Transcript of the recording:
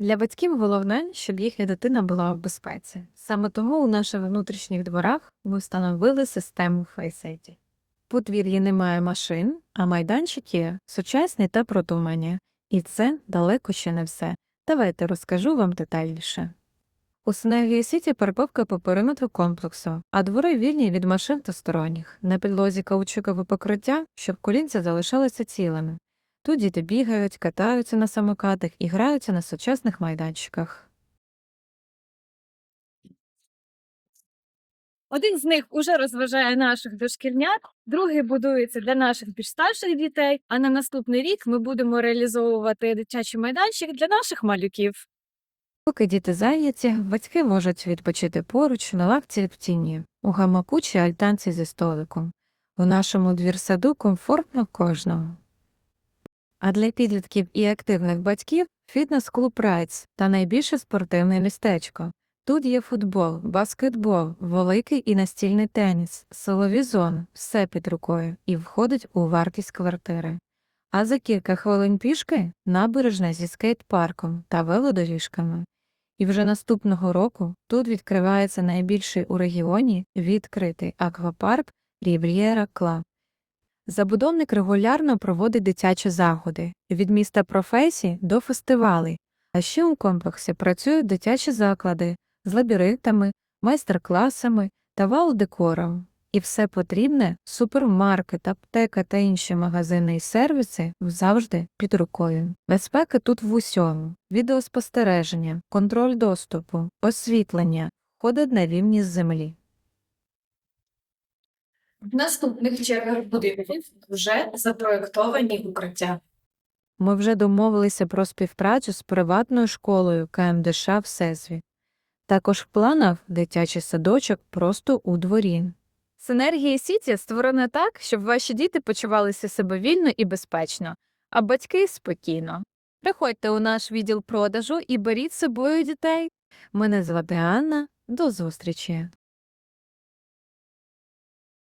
Для батьків головне, щоб їхня дитина була в безпеці. Саме тому у наших внутрішніх дворах ми встановили систему FaceID. В подвір'ї немає машин, а майданчики сучасні та продумані. І це далеко ще не все. Давайте розкажу вам детальніше. У Синергії Сіті парковка по периметру комплексу, а двори вільні від машин та сторонніх. На підлозі каучукове покриття, щоб колінця залишалися цілими. Тут діти бігають, катаються на самокатах і граються на сучасних майданчиках. Один з них уже розважає наших дошкільнят, другий будується для наших більш старших дітей. А на наступний рік ми будемо реалізовувати дитячий майданчик для наших малюків. Поки діти зайняті, батьки можуть відпочити поруч на лавці в тіні, у гамаку чи альтанці зі столиком. У нашому двірсаду комфортно кожному. А для підлітків і активних батьків фітнес-клуб Райтс та найбільше спортивне містечко. Тут є футбол, баскетбол, великий і настільний теніс, силові зони, все під рукою і входить у вартість квартири. А за кілька хвилин пішки набережна зі скейт-парком та велодоріжками. І вже наступного року тут відкривається найбільший у регіоні відкритий аквапарк Рів'єра Клаб. Забудовник регулярно проводить дитячі заходи від міста професій до фестивалей, а ще у комплексі працюють дитячі заклади з лабіринтами, майстер-класами та вау-декором. І все потрібне супермаркет, аптека та інші магазини і сервіси завжди під рукою. Безпека тут в усьому: відеоспостереження, контроль доступу, освітлення, ходить на рівні з землі. В наступних чергах будинків вже запроєктовані укриття. Ми вже домовилися про співпрацю з приватною школою КМДШ в Сезві. Також в планах дитячий садочок просто у дворі. Синергія Сіті створена так, щоб ваші діти почувалися себе вільно і безпечно, а батьки спокійно. Приходьте у наш відділ продажу і беріть з собою дітей. Мене звати Анна. До зустрічі!